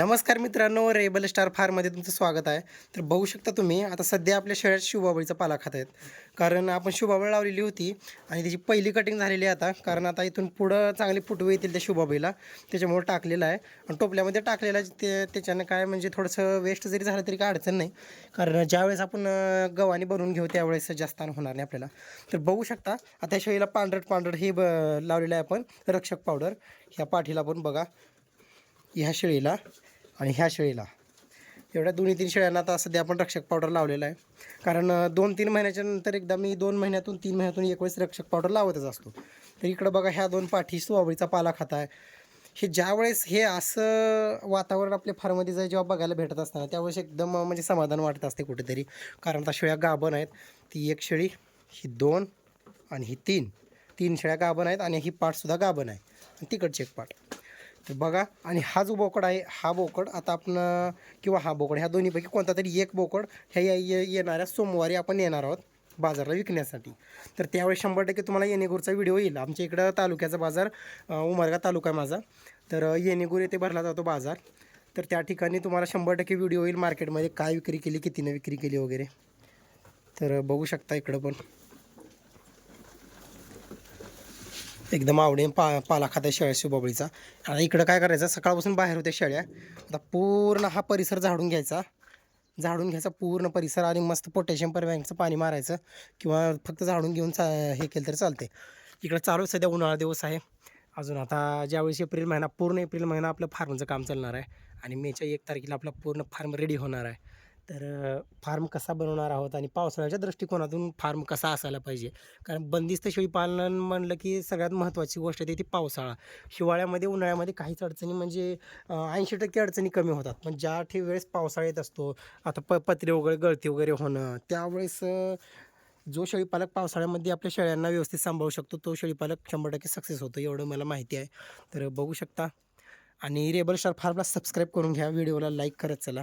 नमस्कार मित्रांनो rebel star फार्ममध्ये तुमचं स्वागत आहे. तर बघू शकता तुम्ही आता सध्या आपल्या शेळ्यात शिवबाबळीचा पाला खात आहेत. कारण आपण शिवबाबळ लावलेली होती आणि त्याची पहिली कटिंग झालेली आहे आता. कारण आता इथून पुढं चांगली फुटवे येतील त्या शिवबाबळीला त्याच्यामुळे टाकलेलं आहे. आणि टोपल्यामध्ये टाकलेलं ते त्याच्यानं काय म्हणजे थोडंसं वेस्ट जरी झालं तरी काय अडचण नाही. कारण ज्यावेळेस आपण गव्हाणी भरून घेऊ त्यावेळेस जास्त होणार नाही आपल्याला. तर बघू शकता आता शेळीला पांढरट पांढरट हे ब लावलेलं आहे आपण. रक्षक पावडर ह्या पाठीला पण बघा. ह्या शेळीला आणि ह्या शेळीला. एवढ्या दोन्ही तीन शेळ्यांना आता सध्या आपण रक्षक पावडर लावलेला आहे. कारण दोन तीन महिन्याच्या नंतर एकदा मी दोन महिन्यातून तीन महिन्यातून एक वेळेस रक्षक पावडर लावतच असतो. तर इकडं बघा ह्या दोन पाठी सुवाबळीचा पाला खात आहे. हे ज्यावेळेस हे असं वातावरण आपल्या फार्ममध्ये जाय जेव्हा बघायला भेटत असताना त्यावेळेस एकदम म्हणजे समाधान वाटत असते कुठेतरी. कारण आता शेळ्या गाभण आहेत. ती एक शेळी ही दोन आणि ही तीन. तीन शेळ्या गाभण आहेत आणि ही पाठसुद्धा गाभण आहे. आणि तिकडची एक पाठ. तर बघा. आणि हा जो बोकड आहे हा बोकड. आता आपण किंवा हा बोकड ह्या दोन्हीपैकी कोणता तरी एक बोकड ह्या ये- येणाऱ्या सोमवारी आपण येणार आहोत बाजारला विकण्यासाठी. तर त्यावेळी शंभर टक्के तुम्हाला येणेगूरचा व्हिडिओ येईल. आमच्या इकडं तालुक्याचा बाजार उमरगा तालुका आहे माझा. तर येणेगूर येथे भरला जातो बाजार. तर त्या ठिकाणी तुम्हाला शंभर टक्के व्हिडिओ येईल मार्केटमध्ये काय विक्री केली कितीनं विक्री केली वगैरे. तर बघू शकता इकडं पण. एकदम आवडेल पा पाला खात्या शेळ्या शिवबाबळीचा आता इकडं काय करायचं सकाळपासून बाहेर होत्या शेळ्या. आता पूर्ण हा परिसर झाडून घ्यायचा. झाडून घ्यायचा पूर्ण परिसर आणि मस्त पोटॅशियम परवॅंगचं पाणी मारायचं किंवा फक्त झाडून घेऊन चा हे केलं तर चालते इकडं चालू सध्या उन्हाळा दिवस आहे. अजून आता ज्यावेळेस एप्रिल महिना पूर्ण एप्रिल महिना आपलं फार्मचं काम चालणार आहे. आणि मेच्या एक तारखेला आपला पूर्ण फार्म रेडी होणार आहे. तर फार्म कसा बनवणार आहोत आणि पावसाळ्याच्या दृष्टिकोनातून फार्म कसा असायला पाहिजे? कारण बंदिस्त शेळी पालन म्हणलं की सगळ्यात महत्त्वाची गोष्ट आहे ती पावसाळा. हिवाळ्यामध्ये उन्हाळ्यामध्ये काहीच अडचणी म्हणजे ऐंशी टक्के अडचणी कमी होतात. पण ज्या ठे वेळेस पावसाळा येत असतो आता प पत्रे वगैरे गळती वगैरे होणं त्यावेळेस जो शेळीपालक पावसाळ्यामध्ये आपल्या शेळ्यांना व्यवस्थित सांभाळू शकतो तो शेळीपालक शंभर टक्के सक्सेस होतो एवढं मला माहिती आहे. तर बघू शकता. आणि रेबल स्टार फार्मला सबस्क्राईब करून घ्या व्हिडिओला लाईक करत चला.